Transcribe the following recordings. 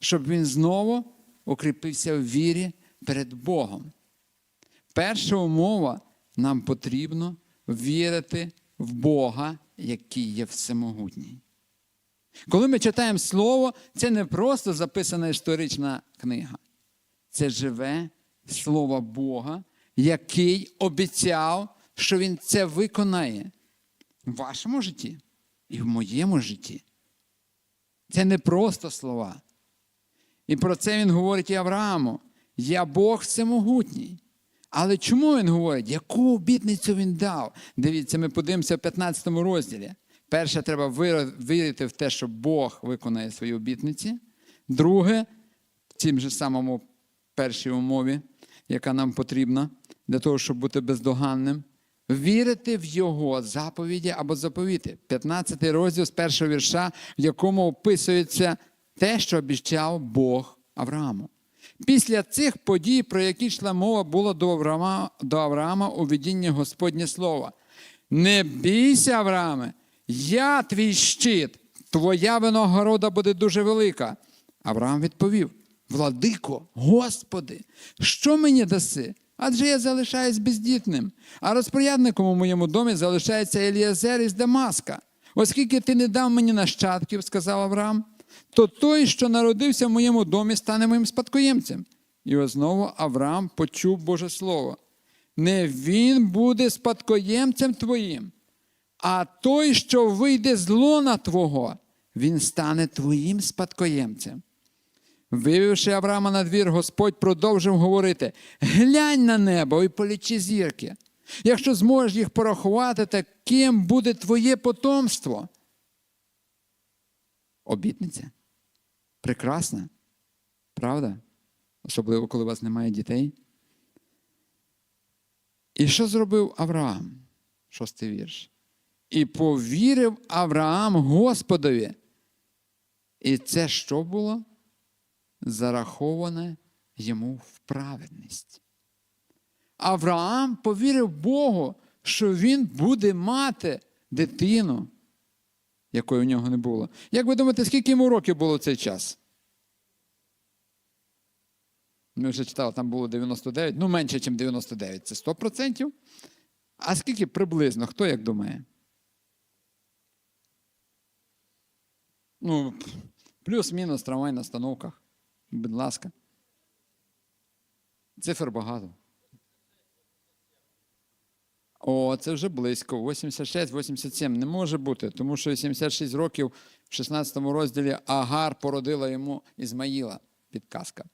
щоб він знову укріпився в вірі перед Богом. Перша умова нам потрібно вірити в Бога, який є всемогутній. Коли ми читаємо Слово, це не просто записана історична книга, це живе Слово Бога, який обіцяв, що Він це виконає в вашому житті і в моєму житті. Це не просто слова. І про це він говорить і Аврааму. Я Бог всемогутній. Але чому він говорить? Яку обітницю він дав? Дивіться, ми подивимося в 15 розділі. Перше, треба вірити в те, що Бог виконає свої обітниці. Друге, в цім же самому першій умові, яка нам потрібна для того, щоб бути бездоганним, вірити в Його заповіді або заповіти. 15 розділ з першого вірша, в якому описується те, що обіцяв Бог Аврааму. Після цих подій, про які йшла мова, було до Авраама, до Авраама у видінні Господнє Слово. Не бійся, Аврааме, я твій щит, твоя винагорода буде дуже велика. Авраам відповів: Владико, Господи, що мені даси? Адже я залишаюсь бездітним, а розпорядником у моєму домі залишається Еліазер із Дамаска. Оскільки ти не дав мені нащадків, сказав Авраам, то той, що народився в моєму домі, стане моїм спадкоємцем. І ось знову Авраам почув Боже Слово. Не він буде спадкоємцем твоїм, а той, що вийде з лона Твого, він стане твоїм спадкоємцем. Вивівши Авраама на двір, Господь продовжив говорити: глянь на небо і полічи зірки. Якщо зможеш їх порахувати, таким буде твоє потомство. Обітниця. Прекрасна. Правда? Особливо, коли у вас немає дітей. І що зробив Авраам? Шостий вірш. І повірив Авраам Господові. І це що було? Зараховане йому в праведність. Авраам повірив Богу, що він буде мати дитину, якої в нього не було. Як ви думаєте, скільки йому років було в цей час? Ми вже читали, там було 99, ну менше, ніж 99, це 100%. А скільки приблизно, хто як думає? Ну, плюс-мінус трамвай на остановках. Будь ласка. Цифр багато. О, це вже близько. 86-87 не може бути, тому що 86 років в 16 розділі Агар породила йому Ізмаїла. Підказка.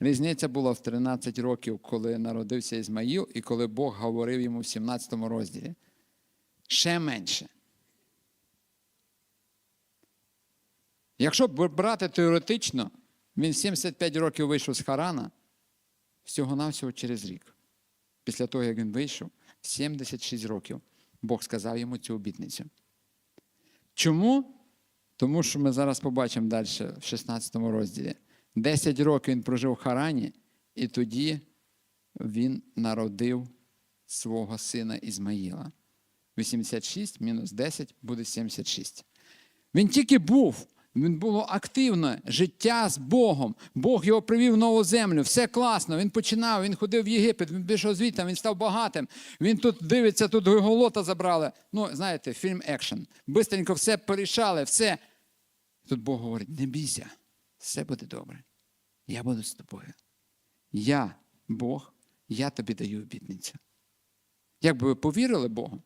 Різниця була в 13 років, коли народився Ізмаїл, і коли Бог говорив йому в 17 розділі. Ще менше. Якщо брати теоретично, він 75 років вийшов з Харана всього-навсього через рік. Після того, як він вийшов, 76 років Бог сказав йому цю обітницю. Чому? Тому що ми зараз побачимо далі в 16 розділі. 10 років він прожив в Харані, і тоді він народив свого сина Ізмаїла. 86 мінус 10 буде 76. Він тільки був, він було активне життя з Богом. Бог його привів в нову землю. Все класно. Він починав, він ходив в Єгипет, він пішов звідти, він став багатим. Він тут дивиться, тут голота забрали. Ну, знаєте, фільм екшен. Бистренько все порішали, все. Тут Бог говорить: не бійся, все буде добре. Я буду з тобою. Я, Бог, я тобі даю обітницю. Як би ви повірили Богу?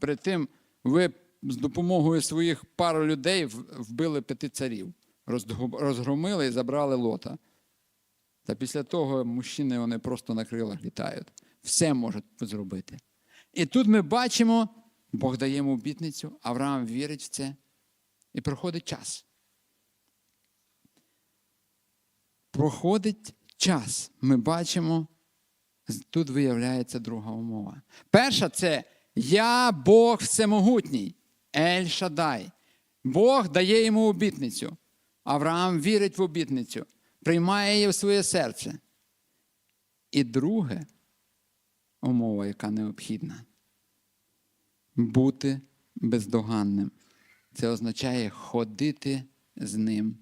Перед тим ви з допомогою своїх пару людей вбили п'яти царів, розгромили і забрали лота. Та після того мужчини вони просто на крилах літають. Все можуть зробити. І тут ми бачимо, Бог дає йому обітницю, Авраам вірить в це, і проходить час. Проходить час. Ми бачимо, тут виявляється друга умова. Перша це я Бог всемогутній, Ель Шадай. Бог дає йому обітницю. Авраам вірить в обітницю, приймає її в своє серце. І друге умова, яка необхідна бути бездоганним. Це означає ходити з ним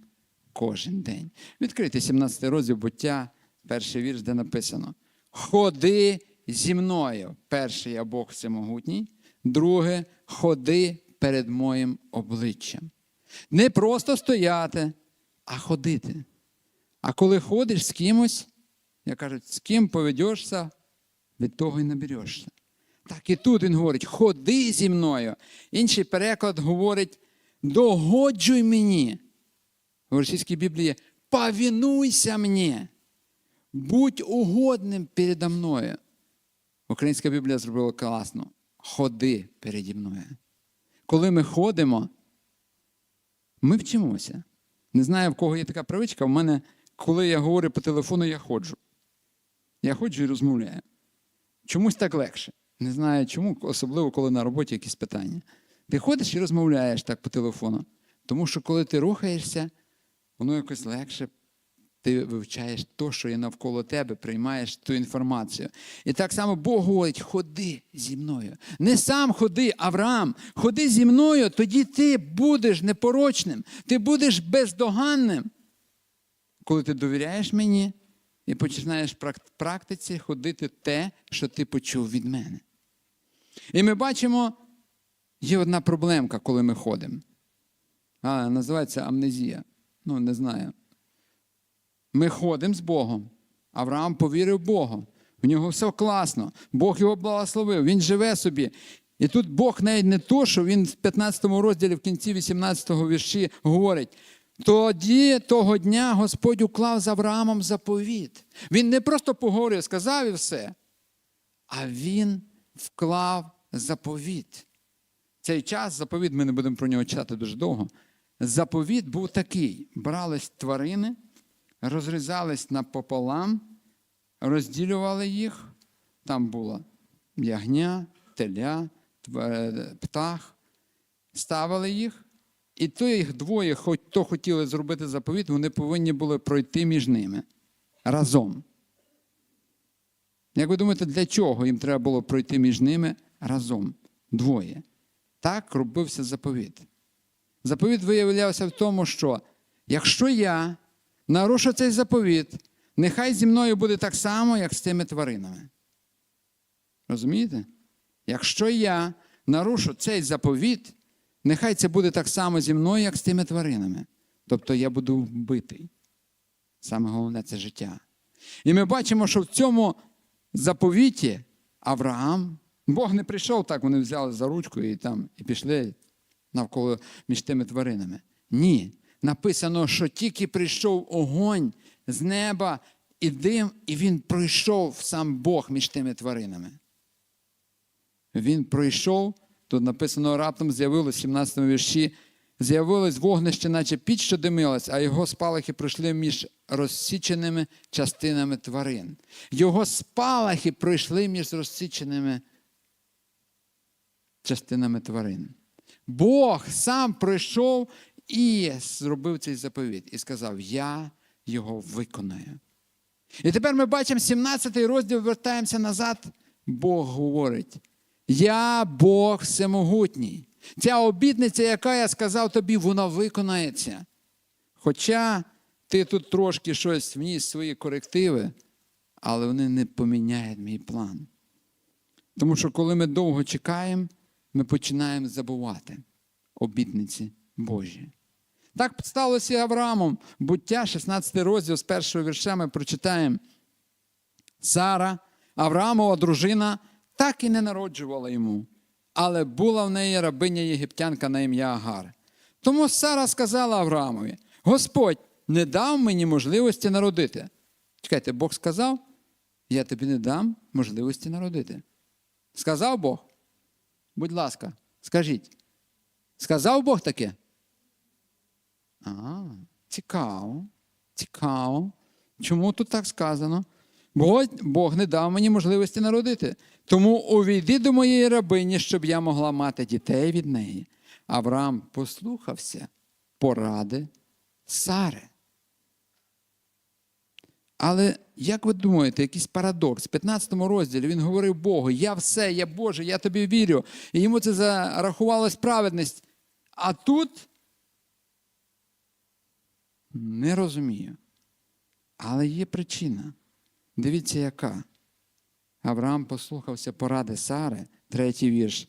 кожен день. Відкрийте 17 розділ буття, перший вірш, де написано: Ходи зі мною. Перший я Бог всемогутній, друге ходи перед моїм обличчям. Не просто стояти, а ходити. А коли ходиш з кимось, як кажуть, з ким поведешся, від того й наберешся. Так і тут він говорить: ходи зі мною. Інший переклад говорить: догоджуй мені. В російській Біблії повінуйся мені, будь угодним передо мною. Українська Біблія зробила класно. Ходи переді мною. Коли ми ходимо, ми вчимося. Не знаю, в кого є така привичка. В мене, коли я говорю по телефону, я ходжу. Я ходжу і розмовляю. Чомусь так легше. Не знаю чому, особливо коли на роботі якісь питання. Ти ходиш і розмовляєш так по телефону. Тому що коли ти рухаєшся, воно якось легше. Ти вивчаєш то, що є навколо тебе, приймаєш ту інформацію. І так само Бог говорить: ходи зі мною. Не сам ходи, Авраам, ходи зі мною, тоді ти будеш непорочним, ти будеш бездоганним. Коли ти довіряєш мені і починаєш в практиці ходити те, що ти почув від мене. І ми бачимо, є одна проблемка, коли ми ходимо. А, називається амнезія. Ну, не знаю. Ми ходимо з Богом. Авраам повірив Богу. В нього все класно. Бог його благословив, він живе собі. І тут Бог навіть не то, що він в 15 розділі в кінці 18 вірші говорить. Тоді того дня Господь уклав з Авраамом заповіт. Він не просто поговорив, сказав і все, а він вклав заповіт. Цей час, заповіт, ми не будемо про нього читати дуже довго. Заповіт був такий: брались тварини, розрізались напополам, розділювали їх. Там було ягня, теля, птах, ставили їх. І то їх двоє, хоч то хотіли зробити заповіт, вони повинні були пройти між ними разом. Як ви думаєте, для чого їм треба було пройти між ними разом? Двоє. Так робився заповіт. Заповіт виявлявся в тому, що якщо я нарушу цей заповіт, нехай зі мною буде так само, як з тими тваринами. Розумієте? Якщо я нарушу цей заповіт, нехай це буде так само зі мною, як з тими тваринами. Тобто я буду вбитий. Саме головне це життя. І ми бачимо, що в цьому заповіті Авраам, Бог не прийшов так, вони взяли за ручку і там і пішли навколо між тими тваринами. Ні. Написано, що тільки прийшов огонь з неба і дим, і він пройшов сам Бог між тими тваринами. Він пройшов, тут написано раптом з'явилось в 17 вірші, з'явилось вогнище, наче піч, що димилась, а його спалахи пройшли між розсіченими частинами тварин. Його спалахи пройшли між розсіченими частинами тварин. Бог сам прийшов і зробив цей заповіт і сказав: Я його виконаю. І тепер ми бачимо 17 розділ, вертаємося назад. Бог говорить: Я Бог всемогутній. Ця обітниця, яка я сказав тобі, вона виконається. Хоча ти тут трошки щось вніс свої корективи, але вони не поміняють мій план. Тому що коли ми довго чекаємо, ми починаємо забувати обітниці Божі. Так сталося і Авраамом. Буття, 16 розділ з першого вірша ми прочитаємо. Сара, Авраамова дружина, так і не народжувала йому, але була в неї рабиня єгиптянка на ім'я Агар. Тому Сара сказала Авраамові: Господь не дав мені можливості народити. Чекайте, Бог сказав, я тобі не дам можливості народити. Сказав Бог? Будь ласка, скажіть. Сказав Бог таке? А, цікаво, цікаво. Чому тут так сказано? Бог, Бог не дав мені можливості народити. Тому увійди до моєї рабині, щоб я могла мати дітей від неї. Авраам послухався поради Сари. Але як ви думаєте, якийсь парадокс? В 15 розділі він говорив Богу: Я все, я Боже, я тобі вірю. І йому це зарахувалось праведність. А тут Не розумію. Але є причина. Дивіться, яка. Авраам послухався поради Сари, третій вірш.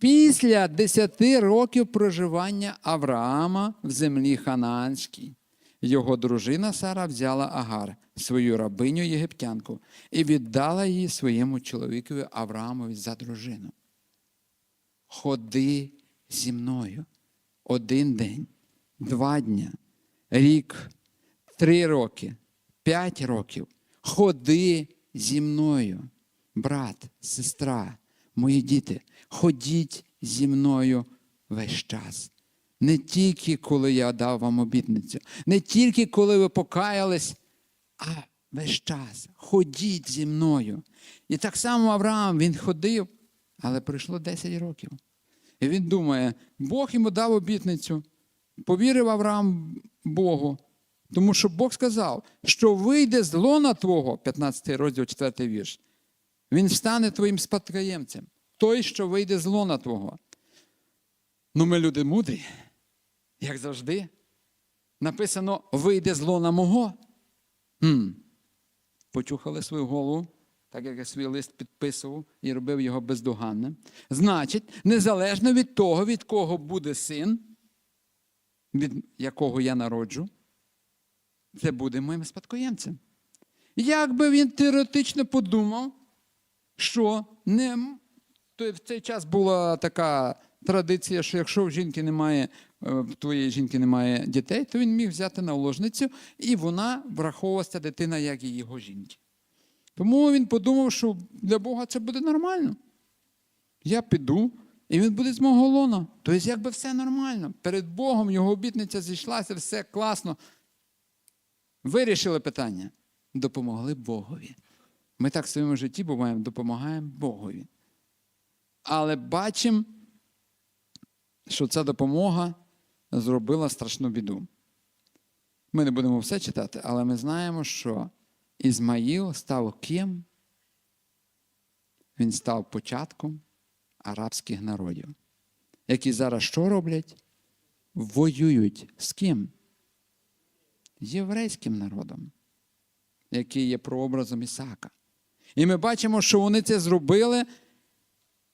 Після десяти років проживання Авраама в землі Ханаанській, його дружина Сара взяла Агар, свою рабиню єгиптянку, і віддала її своєму чоловікові Авраамові за дружину. Ходи зі мною один день, два дня, рік, три роки, п'ять років. Ходи зі мною, брат, сестра, мої діти, ходіть зі мною весь час. Не тільки коли я дав вам обітницю, не тільки коли ви покаялись, а весь час. Ходіть зі мною. І так само Авраам він ходив, але пройшло 10 років. І він думає, Бог йому дав обітницю, повірив Авраам Богу, тому що Бог сказав, що вийде з лона Твого, 15 розділ, 4 вірш, він стане твоїм спадкоємцем, той, що вийде з лона Твого. Ну, ми люди мудрі, як завжди. Написано, вийде з лона мого. Хм. Почухали свою голову, так як я свій лист підписував і робив його бездоганним. Значить, незалежно від того, від кого буде син, від якого я народжу, це буде моїм спадкоємцем. Як би він теоретично подумав, що не, то в цей час була така традиція, що якщо в жінки немає, е, в твоєї жінки немає дітей, то він міг взяти наложницю, і вона враховувалася дитина як і його жінки. Тому він подумав, що для Бога це буде нормально. Я піду, і він буде з мого лона. Тобто, якби все нормально. Перед Богом його обітниця зійшлася, все класно. Вирішили питання. Допомогли Богові. Ми так в своєму житті буваємо, допомагаємо Богові. Але бачимо, що ця допомога зробила страшну біду. Ми не будемо все читати, але ми знаємо, що Ізмаїл став ким? Він став початком арабських народів, які зараз що роблять? Воюють з ким? Єврейським народом, який є прообразом Ісака. І ми бачимо, що вони це зробили,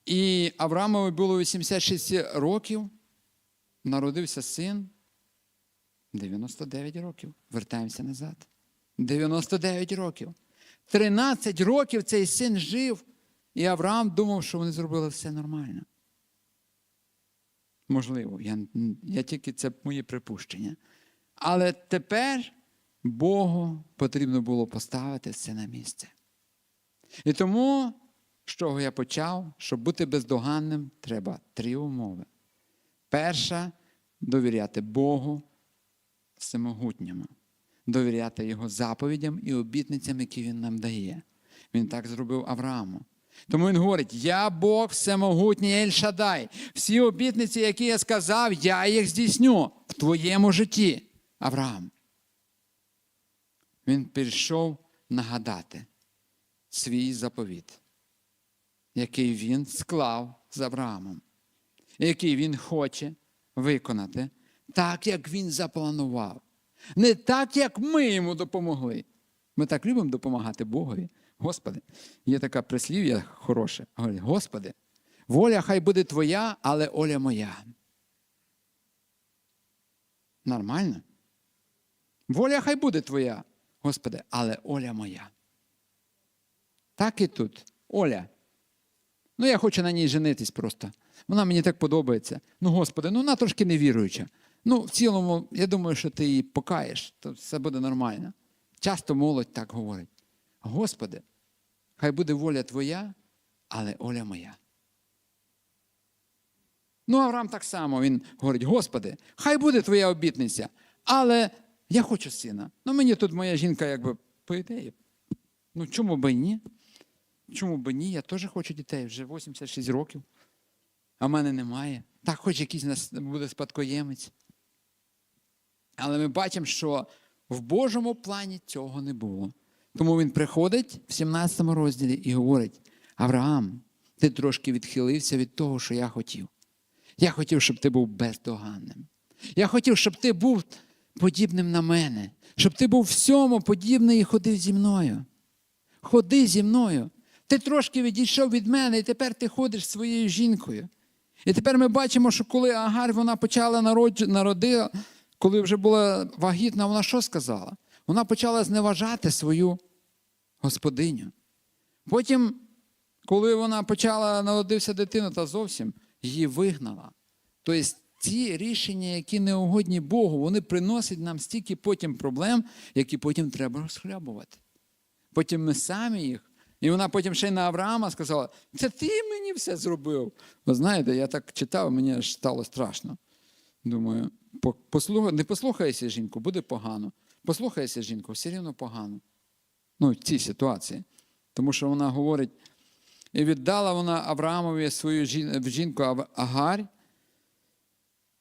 і Авраамові було 86 років, народився син 99 років. Вертаємося назад. 99 років. 13 років цей син жив, і Авраам думав, що вони зробили все нормально. Можливо, я, я тільки це мої припущення. Але тепер Богу потрібно було поставити все на місце. І тому, з чого я почав, щоб бути бездоганним, треба три умови. Перша довіряти Богу всемогутньому, довіряти Його заповідям і обітницям, які Він нам дає. Він так зробив Аврааму. Тому він говорить: Я Бог всемогутній Ель-Шадай. Всі обітниці, які я сказав, я їх здійсню в твоєму житті, Авраам. Він прийшов нагадати свій заповіт, який він склав з Авраамом, який він хоче виконати так, як він запланував. Не так, як ми йому допомогли. Ми так любимо допомагати Богові. Господи, є така прислів'я хороше. Господи, воля хай буде твоя, але оля моя. Нормально? Воля хай буде твоя, Господи, але оля моя. Так і тут. Оля. Ну, я хочу на ній женитись просто. Вона мені так подобається. Ну, Господи, ну вона трошки невіруюча. Ну, в цілому, я думаю, що ти її покаєш, то все буде нормально. Часто молодь так говорить. Господи, хай буде воля Твоя, але оля моя. Ну, Авраам так само він говорить: Господи, хай буде Твоя обітниця, але я хочу сина. Ну, мені тут моя жінка, якби, по ідеї. Ну, чому би ні? Чому би ні? Я теж хочу дітей, вже 86 років, а в мене немає. Так, хоч якийсь нас буде спадкоємець. Але ми бачимо, що в Божому плані цього не було. Тому він приходить в 17 розділі і говорить: Авраам, ти трошки відхилився від того, що я хотів. Я хотів, щоб ти був бездоганним. Я хотів, щоб ти був подібним на мене, щоб ти був всьому подібний і ходив зі мною. Ходи зі мною. Ти трошки відійшов від мене, і тепер ти ходиш своєю жінкою. І тепер ми бачимо, що коли Агарь вона почала народж... народила, коли вже була вагітна, вона що сказала? Вона почала зневажати свою господиню. Потім, коли вона почала народився дитина, та зовсім її вигнала. Тобто ці рішення, які не угодні Богу, вони приносять нам стільки потім проблем, які потім треба розхлябувати. Потім ми самі їх. І вона потім ще й на Авраама сказала: це ти мені все зробив. Ви знаєте, я так читав, мені аж стало страшно. Думаю, послухай, не послухайся жінку, буде погано. Послухайся жінку, все рівно погано. Ну, в цій ситуації. Тому що вона говорить, і віддала вона Авраамові свою жінку Агарь.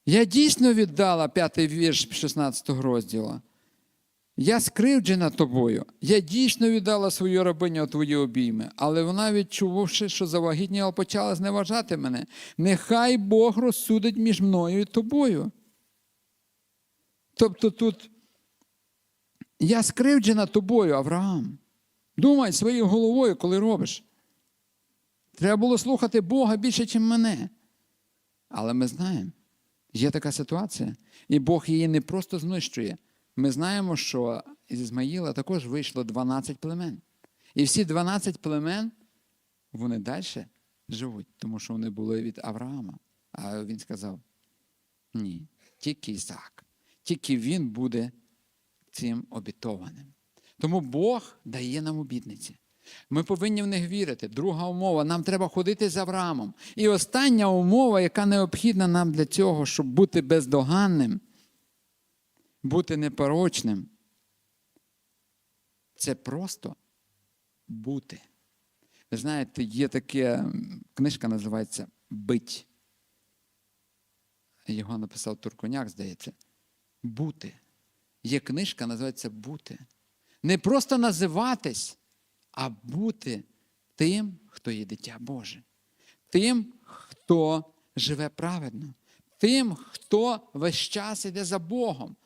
Я дійсно віддала п'ятий вірш 16 розділу. Я скривджена тобою. Я дійсно віддала свою рабиню у твої обійми, але вона, відчувавши, що завагітніла, почала зневажати мене. Нехай Бог розсудить між мною і тобою. Тобто тут я скривджена тобою, Авраам. Думай своєю головою, коли робиш. Треба було слухати Бога більше, ніж мене. Але ми знаємо, є така ситуація, і Бог її не просто знищує. Ми знаємо, що із Ізмаїла також вийшло 12 племен. І всі 12 племен, вони далі живуть, тому що вони були від Авраама. А він сказав: ні, тільки Ісаак, тільки він буде цим обітованим. Тому Бог дає нам обітниці. Ми повинні в них вірити. Друга умова нам треба ходити з Авраамом. І остання умова, яка необхідна нам для цього, щоб бути бездоганним, бути непорочним, це просто бути. Ви знаєте, є таке, м, книжка називається Бить. Його написав Турконяк, здається. Бути. Є книжка, називається Бути. Не просто називатись, а бути тим, хто є дитя Боже. Тим, хто живе праведно, тим, хто весь час йде за Богом.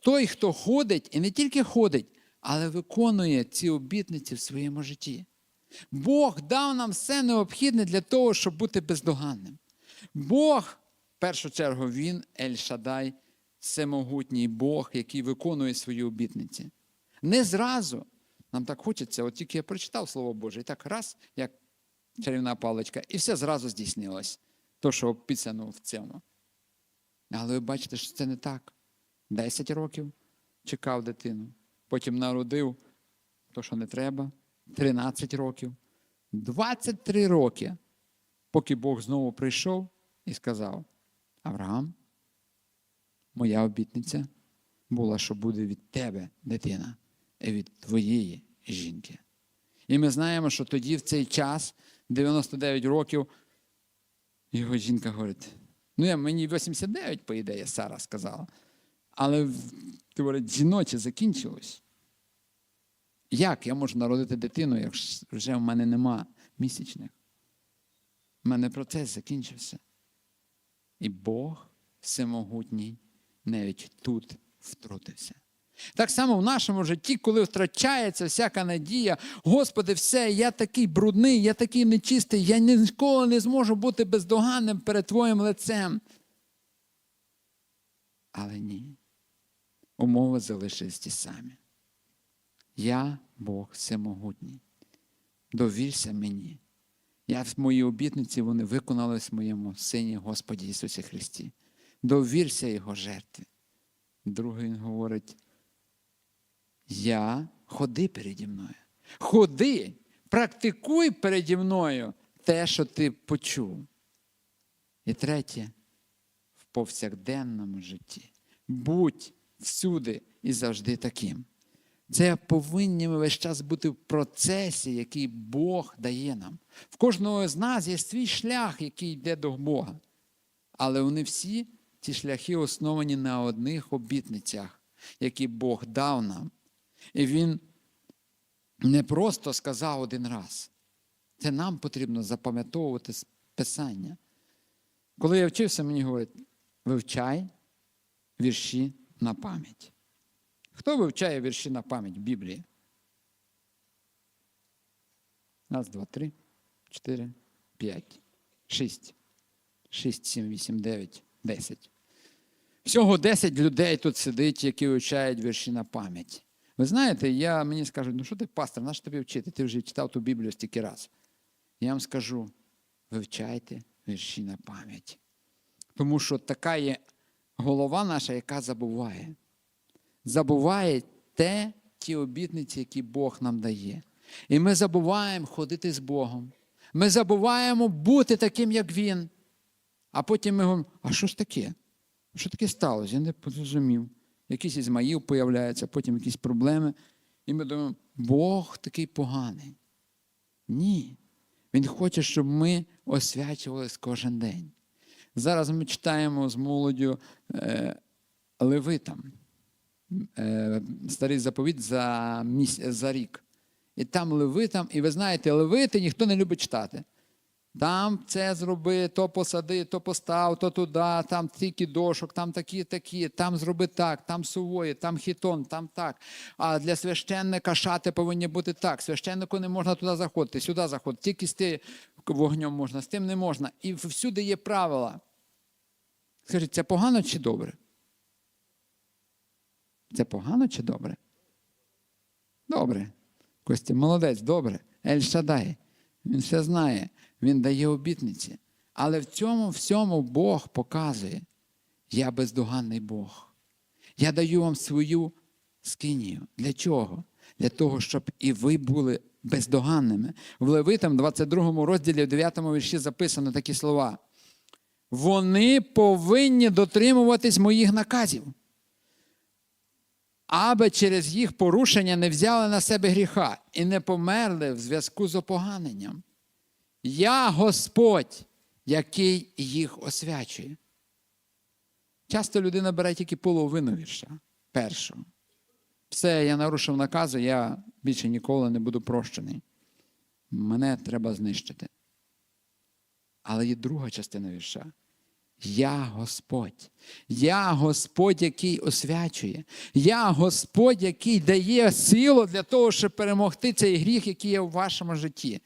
Той, хто ходить, і не тільки ходить, але виконує ці обітниці в своєму житті. Бог дав нам все необхідне для того, щоб бути бездоганним. Бог, в першу чергу, Він Ель-Шадай, всемогутній Бог, який виконує свої обітниці. Не зразу. Нам так хочеться, от тільки я прочитав Слово Боже, і так раз, як чарівна паличка, і все зразу здійснилось. То, що описано в цьому. Але ви бачите, що це не так. Десять років чекав дитину, потім народив то, що не треба, 13 років, 23 роки, поки Бог знову прийшов і сказав: Авраам, моя обітниця була, що буде від тебе дитина і від твоєї жінки. І ми знаємо, що тоді, в цей час, 99 років, його жінка говорить: ну, я, мені 89, по ідеї, Сара сказала. Але ти говорить, жіноче закінчилось. Як я можу народити дитину, якщо вже в мене нема місячних? У мене процес закінчився. І Бог всемогутній навіть тут втрутився. Так само в нашому житті, коли втрачається всяка надія, Господи, все, я такий брудний, я такий нечистий, я ніколи не зможу бути бездоганним перед Твоїм лицем. Але ні. Умови залишились ті самі. Я Бог всемогутній. Довірся мені. Я в мої обітниці вони виконались в моєму Сині Господі Ісусі Христі. Довірся Його жертві. Другий він говорить: Я ходи переді мною. Ходи, практикуй переді мною те, що ти почув. І третє, в повсякденному житті. Будь всюди і завжди таким. Це повинні ми весь час бути в процесі, який Бог дає нам. В кожного з нас є свій шлях, який йде до Бога. Але вони всі, ці шляхи, основані на одних обітницях, які Бог дав нам. І Він не просто сказав один раз. Це нам потрібно запам'ятовувати Писання. Коли я вчився, мені говорять, вивчай вірші на пам'ять. Хто вивчає вірші на пам'ять в Біблії? Раз, два, три, чотири, п'ять, шість. Шість, сім, вісім, дев'ять, десять. Всього 10 людей тут сидить, які вивчають вірші на пам'ять. Ви знаєте, я, мені скажуть, ну що ти, пастор, на що тобі вчити? Ти вже читав ту Біблію стільки раз. Я вам скажу: вивчайте вірші на пам'ять. Тому що така є голова наша, яка забуває. Забуває те, ті обітниці, які Бог нам дає. І ми забуваємо ходити з Богом. Ми забуваємо бути таким, як Він. А потім ми говоримо, а що ж таке? Що таке сталося? Я не зрозумів. Якийсь Ізмаїл появляється, потім якісь проблеми. І ми думаємо, Бог такий поганий. Ні. Він хоче, щоб ми освячувалися кожен день. Зараз ми читаємо з молоддю е, Левитам, е, старий заповіт за, міс... за рік. І там Левитам, і ви знаєте, Левити ніхто не любить читати. Там це зроби, то посади, то постав, то туди, там тільки дошок, там такі, такі, там зроби так, там сувої, там хітон, там так. А для священника шати повинні бути так. Священнику не можна туди заходити, сюди заходити, тільки з тим вогнем можна, з тим не можна. І всюди є правила. Скажіть, це погано чи добре? Це погано чи добре? Добре. Костя, молодець, добре. Ель Шадай. Він все знає, він дає обітниці. Але в цьому всьому Бог показує, я бездоганний Бог. Я даю вам свою скинію. Для чого? Для того, щоб і ви були бездоганними. В Левитам, 22 розділі, в 9 вірші записано такі слова. Вони повинні дотримуватись моїх наказів, аби через їх порушення не взяли на себе гріха і не померли в зв'язку з опоганенням. Я Господь, який їх освячує. Часто людина бере тільки половину вірша першого. Все, я нарушив накази, я більше ніколи не буду прощений. Мене треба знищити. Але є друга частина вірша. Я Господь. Я Господь, який освячує. Я Господь, який дає силу для того, щоб перемогти цей гріх, який є в вашому житті.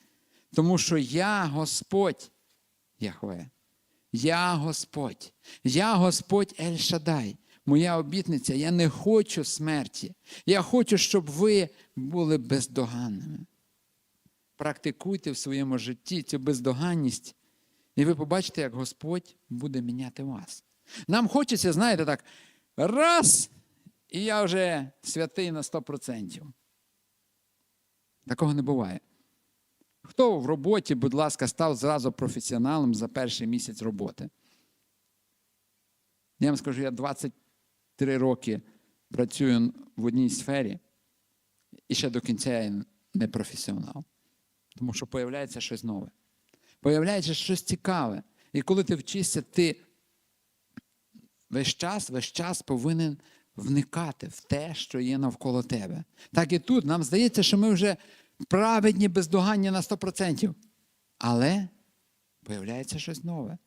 Тому що я Господь, Яхве. Я Господь. Я Господь Ель Шадай. Моя обітниця, я не хочу смерті. Я хочу, щоб ви були бездоганними. Практикуйте в своєму житті цю бездоганність, і ви побачите, як Господь буде міняти вас. Нам хочеться, знаєте, так, раз, і я вже святий на 100%. Такого не буває. Хто в роботі, будь ласка, став зразу професіоналом за перший місяць роботи? Я вам скажу, я 23 роки працюю в одній сфері, і ще до кінця я не професіонал. Тому що появляється щось нове. Появляється щось цікаве. І коли ти вчишся, ти весь час, весь час повинен вникати в те, що є навколо тебе. Так і тут нам здається, що ми вже праведні, бездоганні на 100%. Але появляється щось нове.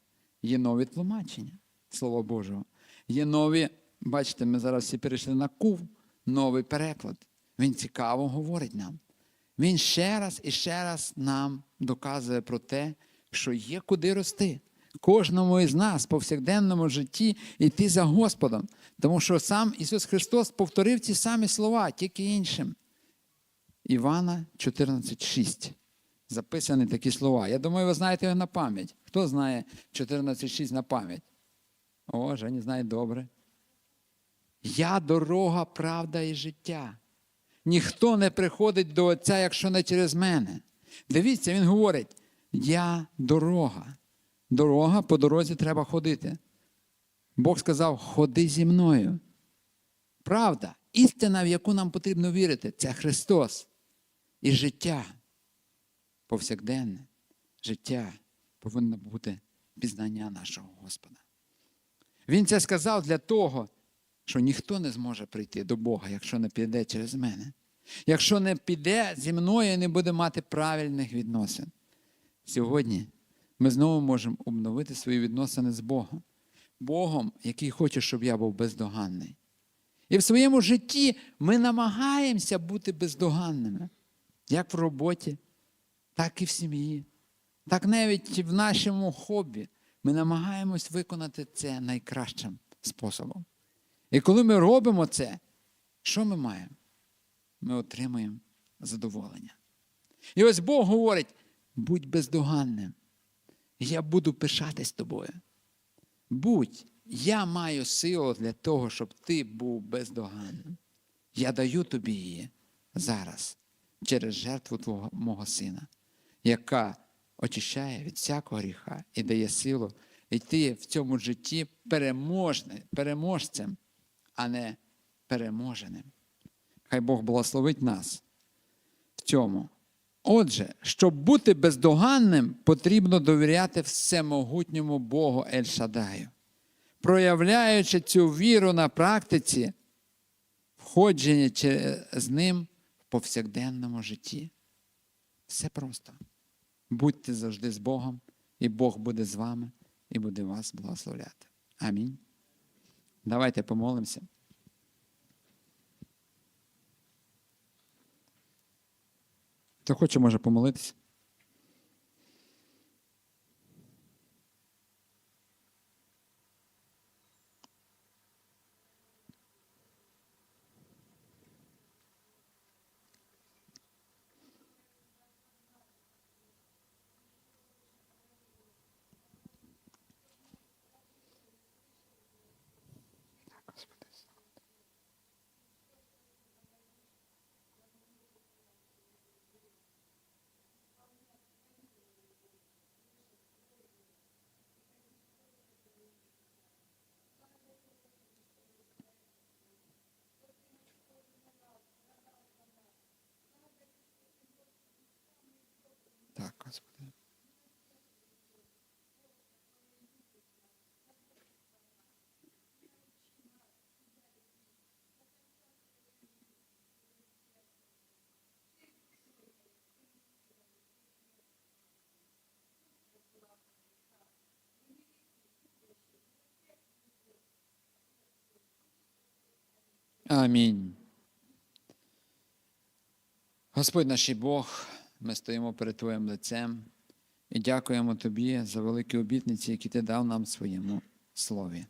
Є нові тлумачення Слова Божого. Є нові, бачите, ми зараз всі перейшли на кув, новий переклад. Він цікаво говорить нам. Він ще раз і ще раз нам доказує про те, що є куди рости. Кожному із нас в повсякденному житті йти за Господом. Тому що сам Ісус Христос повторив ті самі слова, тільки іншим. Івана 14,6. Записані такі слова. Я думаю, ви знаєте його на пам'ять. Хто знає 14,6 на пам'ять? О, Жені знає добре. Я дорога, правда і життя. Ніхто не приходить до Отця, якщо не через мене. Дивіться, він говорить: я дорога. Дорога по дорозі треба ходити. Бог сказав: ходи зі мною. Правда, істина, в яку нам потрібно вірити, це Христос. І життя повсякденне, життя повинно бути пізнання нашого Господа. Він це сказав для того, що ніхто не зможе прийти до Бога, якщо не піде через мене. Якщо не піде зі мною не буде мати правильних відносин. Сьогодні ми знову можемо обновити свої відносини з Богом. Богом, який хоче, щоб я був бездоганний. І в своєму житті ми намагаємося бути бездоганними, як в роботі, так і в сім'ї, так навіть в нашому хобі. Ми намагаємось виконати це найкращим способом. І коли ми робимо це, що ми маємо? Ми отримуємо задоволення. І ось Бог говорить: будь бездоганним, я буду пишатись тобою. Будь, я маю силу для того, щоб ти був бездоганним. Я даю тобі її зараз через жертву твого мого сина, яка очищає від всякого гріха і дає силу йти в цьому житті переможцем, а не переможеним. Хай Бог благословить нас в цьому. Отже, щоб бути бездоганним, потрібно довіряти всемогутньому Богу Ель-Шадаю. Проявляючи цю віру на практиці, входження з ним повсякденному житті. Все просто. Будьте завжди з Богом, і Бог буде з вами і буде вас благословляти. Амінь. Давайте помолимося. Хто хоче, може помолитися. Господи. Амінь. Господь наш Бог, ми стоїмо перед Твоїм лицем і дякуємо Тобі за великі обітниці, які Ти дав нам в своєму слові.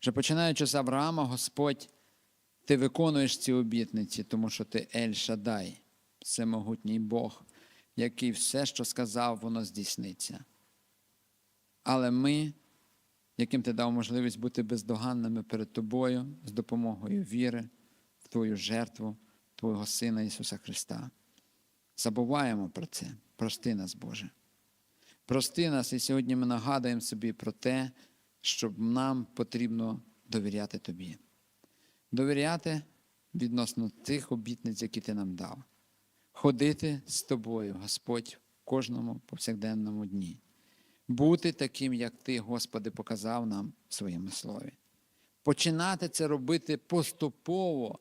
Вже починаючи з Авраама, Господь, Ти виконуєш ці обітниці, тому що Ти Ель Шадай, всемогутній Бог, який все, що сказав, воно здійсниться. Але ми, яким ти дав можливість бути бездоганними перед тобою з допомогою віри в Твою жертву, Твого Сина Ісуса Христа. Забуваємо про це. Прости нас, Боже. Прости нас, і сьогодні ми нагадуємо собі про те, що нам потрібно довіряти Тобі. Довіряти відносно тих обітниць, які Ти нам дав. Ходити з тобою, Господь, в кожному повсякденному дні. Бути таким, як Ти, Господи, показав нам в своєму слові. Починати це робити поступово,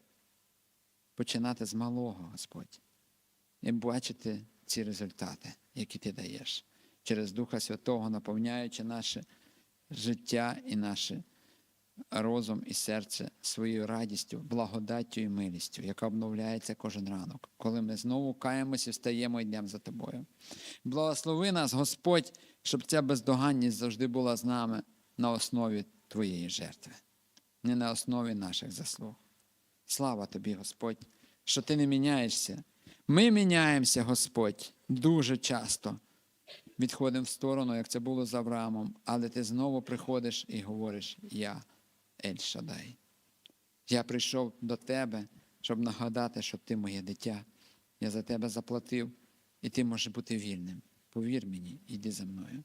починати з малого, Господь, і бачити ці результати, які ти даєш, через Духа Святого, наповняючи наше життя і наш розум і серце своєю радістю, благодаттю і милістю, яка обновляється кожен ранок, коли ми знову каємося і встаємо і йдемо за тобою. Благослови нас, Господь, щоб ця бездоганність завжди була з нами на основі Твоєї жертви, не на основі наших заслуг. Слава тобі, Господь, що ти не міняєшся. Ми міняємося, Господь, дуже часто. Відходимо в сторону, як це було з Авраамом, але ти знову приходиш і говориш: Я Ель Шадай. Я прийшов до тебе, щоб нагадати, що ти моє дитя. Я за тебе заплатив, і ти можеш бути вільним. Повір мені, йди за мною.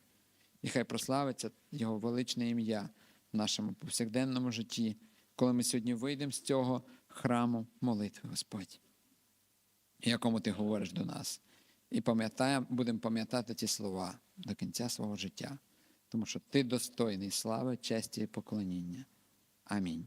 І хай прославиться Його величне ім'я в нашому повсякденному житті, коли ми сьогодні вийдемо з цього храму молитви, Господь, якому ти говориш до нас. І пам'ятаємо, будемо пам'ятати ці слова до кінця свого життя, тому що ти достойний слави, честі і поклоніння. Амінь.